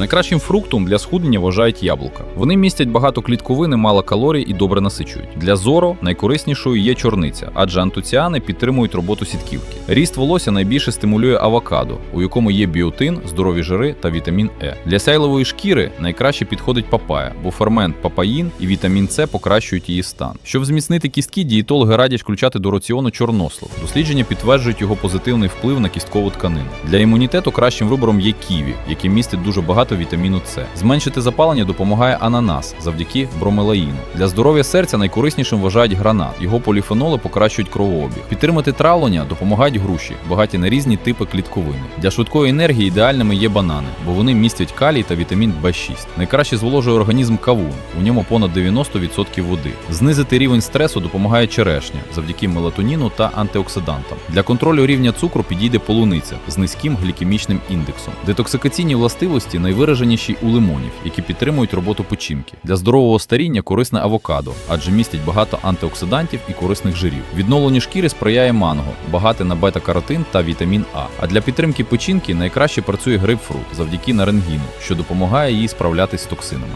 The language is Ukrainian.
Найкращим фруктом для схуднення вважають яблука. Вони містять багато клітковини, мало калорій і добре насичують. Для зору найкориснішою є чорниця, адже антоціани підтримують роботу сітківки. Ріст волосся найбільше стимулює авокадо, у якому є біотин, здорові жири та вітамін Е. Для сяйлової шкіри найкраще підходить папая, бо фермент папаїн і вітамін С покращують її стан. Щоб зміцнити кістки, дієтологи радять включати до раціону чорнослив. Дослідження підтверджують його позитивний вплив на кісткову тканину. Для імунітету кращим вибором є ківі, який містить дуже багато вітаміну С. Зменшити запалення допомагає ананас завдяки бромелаїну. Для здоров'я серця найкориснішим вважають гранат. Його поліфеноли покращують кровообіг. Підтримати травлення допомагають груші, багаті на різні типи клітковини. Для швидкої енергії ідеальними є банани, бо вони містять калій та вітамін В6. Найкраще зволожує організм кавун. У ньому понад 90% води. Знизити рівень стресу допомагає черешня завдяки мелатоніну та антиоксидантам. Для контролю рівня цукру підійде полуниця з низьким глікемічним індексом. Детоксикаційні властивості найвираженіші у лимонів, які підтримують роботу печінки. Для здорового старіння корисне авокадо, адже містять багато антиоксидантів і корисних жирів. Відновленню шкіри сприяє манго, багате на бета-каротин та вітамін А. А для підтримки печінки найкраще працює грейпфрут завдяки наренгіну, що допомагає їй справлятись з токсинами.